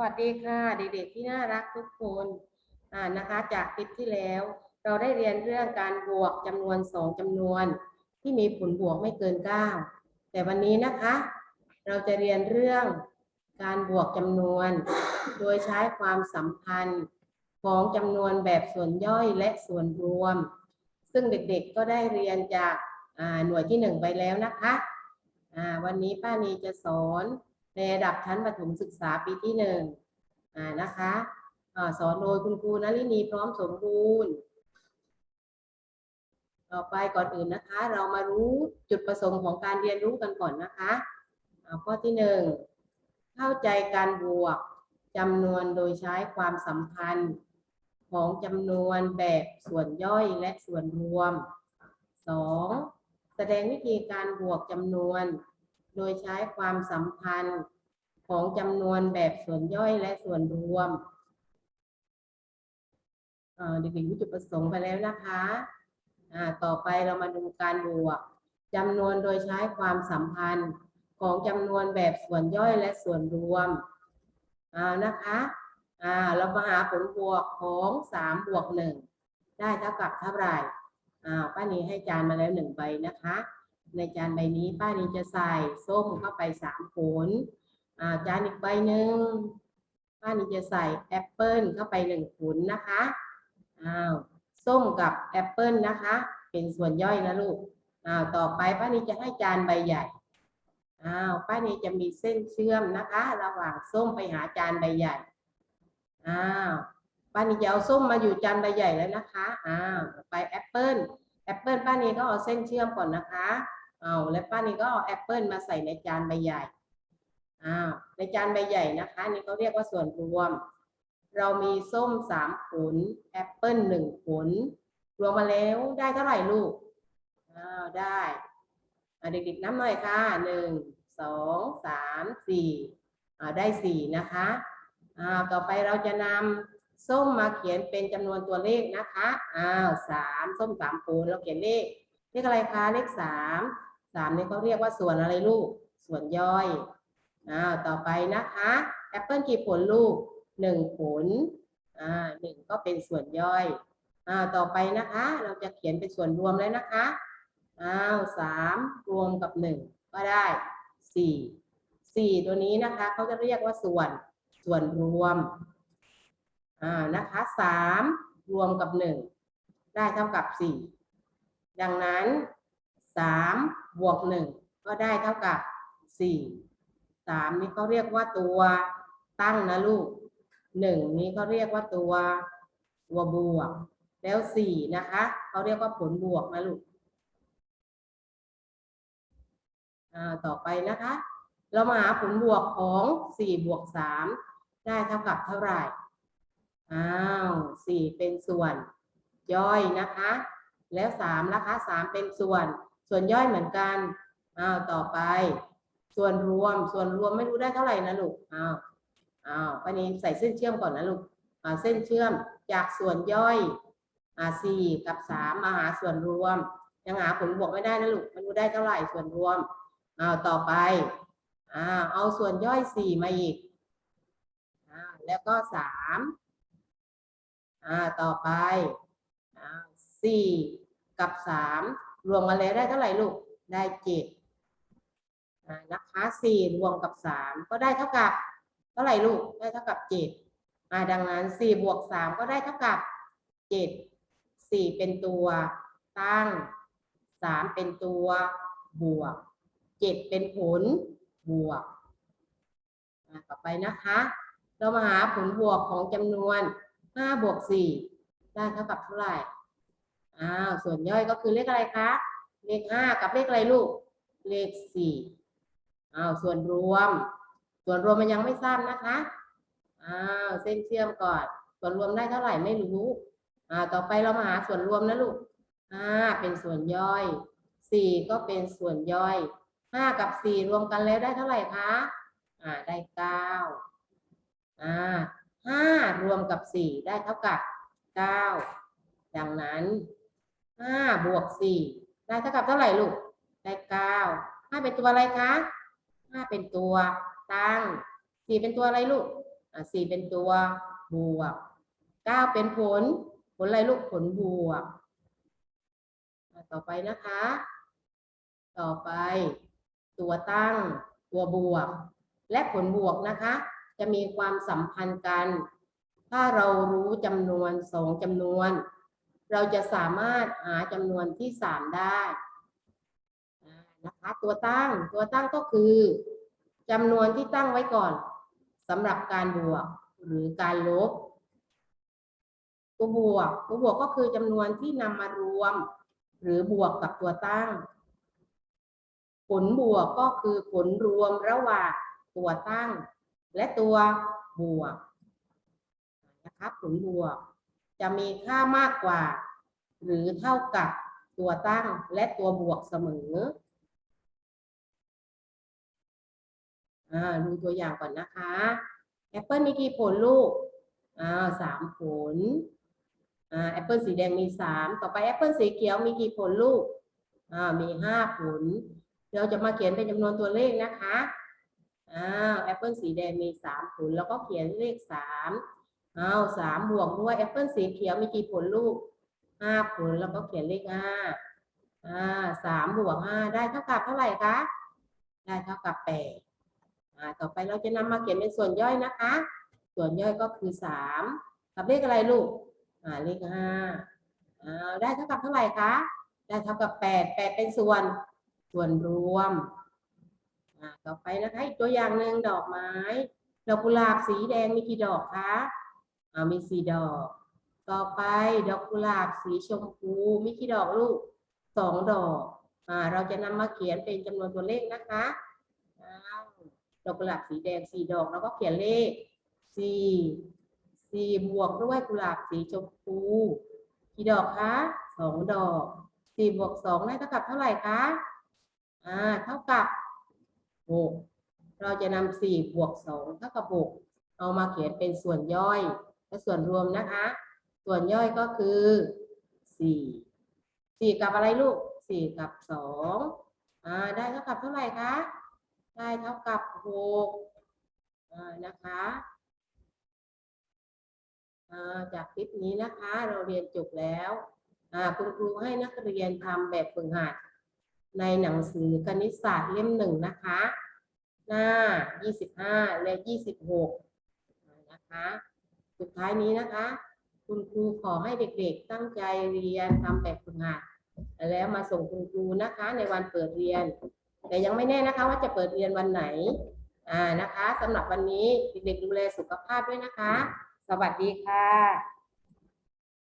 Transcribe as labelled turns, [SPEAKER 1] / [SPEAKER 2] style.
[SPEAKER 1] วัสดีค่ะเด็กๆที่น่ารักทุกคนอ่านะคะจากคลิปที่แล้ว เราได้เรียนเรื่องการบวกจำนวนสองจำนวน ที่มีผลบวกไม่เกินเก้าแต่วันนี้นะคะ เราจะเรียนเรื่องการบวกจำนวน โดยใช้ความสัมพันธ์ของจำนวนแบบส่วนย่อยและส่วนรวม ซึ่งเด็กๆก็ได้เรียนจากหน่วยที่หนึ่งไปแล้วนะคะวันนี้ป้านีจะสอน ในระดับชั้นประถมศึกษาปีที่หนึ่งนะคะอ่าสอนโดยคุณครูนลินีพร้อมสมบูรณ์ ต่อไปก่อนอื่นนะคะ เรามารู้จุดประสงค์ของการเรียนรู้กันก่อนนะคะข้อที่หนึ่งเข้าใจการบวกจำนวนโดยใช้ความสัมพันธ์ของจำนวนแบบส่วนย่อยและส่วนรวม 2. แสดงวิธีการบวกจำนวน โดยใช้ความสัมพันธ์ของจำนวนแบบส่วนย่อยและส่วนรวมเด็กๆรู้จุดประสงค์ไปแล้วนะคะต่อไปเรามาดูการบวกจำนวนโดยใช้ความสัมพันธ์ของจำนวนแบบส่วนย่อยและส่วนรวมนะคะเรามาหาผลบวกของสามบวกหนึ่งได้เท่ากับเท่าไหร่ป้านี้ให้จานมาแล้วหนึ่งใบนะคะ ในจานใบนี้ ป้านีจะใส่ส้มเข้าไปสามผลจานอีกใบหนึ่งป้านีจะใส่แอปเปิลเข้าไปหนึ่งผลนะคะอ้าวส้มกับแอปเปิลนะคะ เป็นส่วนย่อยนะลูกอ้าวต่อไปป้านีจะให้จานใบใหญ่อ้าวป้านีจะมีเส้นเชื่อมนะคะ ระหว่างส้มไปหาจานใบใหญ่อ้าวป้านีจะเอาส้มมาอยู่จานใบใหญ่แล้วนะคะอ้าวไปแอปเปิลแอปเปิลป้านีก็เอาเส้นเชื่อมก่อนนะคะ เอาแล้วป้านี่ก็เอาแอปเปิลมาใส่ในจานใบใหญ่อ้าวในจานใบใหญ่นะคะนี่เขาเรียกว่าส่วนรวม เรามีส้มสามผลแอปเปิลหนึ่งผลรวมมาแล้วได้เท่าไหร่ลูกอ้าวได้เด็กๆนับหน่อยค่ะหนึ่งสองสามสี่อ่าได้สี่นะคะอ้าวต่อไปเราจะนำส้มมาเขียนเป็นจำนวนตัวเลขนะคะอ้าวสามส้มสามผลเราเขียนเลขเลขอะไรคะเลขสามามนี่เขาเรียกว่าส่วนอะไรลูก ส่วนย่อยอ้าวต่อไปนะคะแอปเปิลกี่ผลลูกหนึ่งผลอ่าหนึ่งก็เป็นส่วนย่อยอ้าวต่อไปนะคะ เราจะเขียนเป็นส่วนรวมแล้วนะคะอ้าวสามรวมกับหนึ่งก็ได้สี่สี่ตัวนี้นะคะเขาจะเรียกว่าส่วนส่วนรวมอ่านะคะสามรวมกับหนึ่งได้เท่ากับสี่ดังนั้น สามบวกหนึ่งก็ได้เท่ากับสี่สามนี่เขาเรียกว่าตัวตั้งนะลูกหนึ่งนี้เขาเรียกว่าตัวตัวบวก แล้วสี่นะคะเขาเรียกว่าผลบวกนะลูกต่อไปนะคะ เรามาหาผลบวกของสี่บวกสามได้เท่ากับเท่าไหร่ อ้าวสี่เป็นส่วนย่อยนะคะ แล้วสามนะคะสามเป็นส่วน ส่วนย่อยเหมือนกันอ้าวต่อไป ส่วนรวมส่วนรวมไม่รู้ได้เท่าไหร่นะลูกอ้าวอ้าวป้านี้ใส่เส้นเชื่อมก่อนนะลูกอ่าเส้นเชื่อมจากส่วนย่อยอ่าสี่กับสามมาหาส่วนรวม ยังหาผลบวกไม่ได้นะลูกไม่รู้ได้เท่าไหร่ส่วนรวมอ้าวต่อไปอ้าวเอาส่วนย่อยสี่มาอีกอ้าวแล้วก็สามอ่าต่อไปอ้าวสี่กับสาม รวมมาแล้วได้เท่าไหร่ลูก ได้เจ็ดนะคะสี่รวมกับสามก็ได้เท่ากับเท่าไหร่ลูก ได้เท่ากับเจ็ดอ่าดังนั้นสี่บวกสามก็ได้เท่ากับเจ็ดสี่เป็นตัวตั้งสามเป็นตัวบวกเจ็ดเป็นผลบวกต่อไปนะคะ เรามาหาผลบวกของจำนวนห้าบวกสี่ได้เท่ากับเท่าไหร่ อ้าวส่วนย่อยก็คือเลขอะไรคะ เลขห้ากับเลขอะไรลูก เลขสี่อ้าวส่วนรวม ส่วนรวมมันยังไม่ทราบนะคะอ้าวเส้นเชื่อมก่อน ส่วนรวมได้เท่าไหร่ไม่รู้อ่าต่อไปเรามาหาส่วนรวมนะลูกห้าเป็นส่วนย่อยสี่ก็เป็นส่วนย่อยห้ากับสี่รวมกันแล้วได้เท่าไหร่คะอ่าได้เก้าอ่าห้ารวมกับสี่ได้เท่ากับเก้าดังนั้น ห้าบวกสี่ได้เท่ากับเท่าไหร่ลูก ได้เก้าห้าเป็นตัวอะไรคะห้าเป็นตัวตั้งสี่เป็นตัวอะไรลูกอะสี่เป็นตัวบวกเก้าเป็นผล ผลอะไรลูกผลบวก ต่อไปนะคะ ต่อไป ตัวตั้ง ตัวบวก และผลบวกนะคะ จะมีความสัมพันธ์กัน ถ้าเรารู้จำนวนสองจำนวน เราจะสามารถหาจำนวนที่สามได้นะคะตัวตั้งตัวตั้งก็คือจำนวนที่ตั้งไว้ก่อนสำหรับการบวกหรือการลบ ตัวบวกตัวบวกก็คือจำนวนที่นำมารวม หรือบวกกับตัวตั้ง ผลบวกก็คือผลรวมระหว่างตัวตั้ง และตัวบวกนะครับผลบวก จะมีค่ามากกว่า หรือเท่ากับตัวตั้งและตัวบวกเสมออ่าดูตัวอย่างก่อนนะคะแอปเปิลมีกี่ผลลูกอ่าสามผลอ่าแอปเปิลสีแดงมีสามต่อไปแอปเปิลสีเขียวมีกี่ผลลูกอ่ามีห้าผล เราจะมาเขียนเป็นจำนวนตัวเลขนะคะอ้าแอปเปิลสีแดงมีสามผล แล้วก็เขียนเลขสาม อ้าวสามบวกด้วยแอปเปิลสีเขียวมีกี่ผลลูกห้าผลแล้วก็เขียนเลขห้าอ่าสามบวกห้าได้เท่ากับเท่าไหร่คะได้เท่ากับแปดอ่าต่อไปเราจะนำมาเขียนเป็นส่วนย่อยนะคะ ส่วนย่อยก็คือสามกับเลขอะไรลูกอ่าเลขห้าอ่าได้เท่ากับเท่าไหร่คะได้เท่ากับแปดแปดเป็นส่วนส่วนรวมอ่าต่อไปนะคะอีกตัวอย่างหนึ่งดอกไม้ดอกกุหลาบสีแดงมีกี่ดอกคะ มีสี่ดอก ต่อไปดอกกุหลาบสีชมพูมีกี่ดอกลูกสองดอกอเราจะนำมาเขียนเป็นจำนวนตัวเลขนะคะดอกกุหลาบสีแดงสี่ดอกแล้วก็เขียนเลขสี่สี่บวกด้วยกุหลาบสีชมพูกี่ดอกคะสองดอกสี่บวกสองได้เท่ากับเท่าไหร่คะอ่าเท่ากับหกเราจะนำสี่บวกสองเท่ากับหกเอามาเขียนเป็นส่วนย่อย และส่วนรวมนะคะ ส่วนย่อยก็คือสี่สี่กับอะไรลูกสี่กับสองอ่าได้เท่ากับเท่าไหร่คะได้เท่ากับหกอ่านะคะอ่าจากคลิปนี้นะคะ เราเรียนจบแล้วอ่าคุณครูให้นักเรียนทำแบบฝึกหัดในหนังสือคณิตศาสตร์เล่มหนึ่งนะคะ หน้า 25 และ 26 นะคะ สุดท้ายนี้นะคะ คุณครูขอให้เด็กๆ ตั้งใจเรียนทำแบบฝึกหัดแล้วมาส่งคุณครูนะคะ ในวันเปิดเรียน แต่ยังไม่แน่นะคะ ว่าจะเปิดเรียนวันไหนอ่านะคะสำหรับวันนี้เด็กๆดูแลสุขภาพด้วยนะคะ สวัสดีค่ะ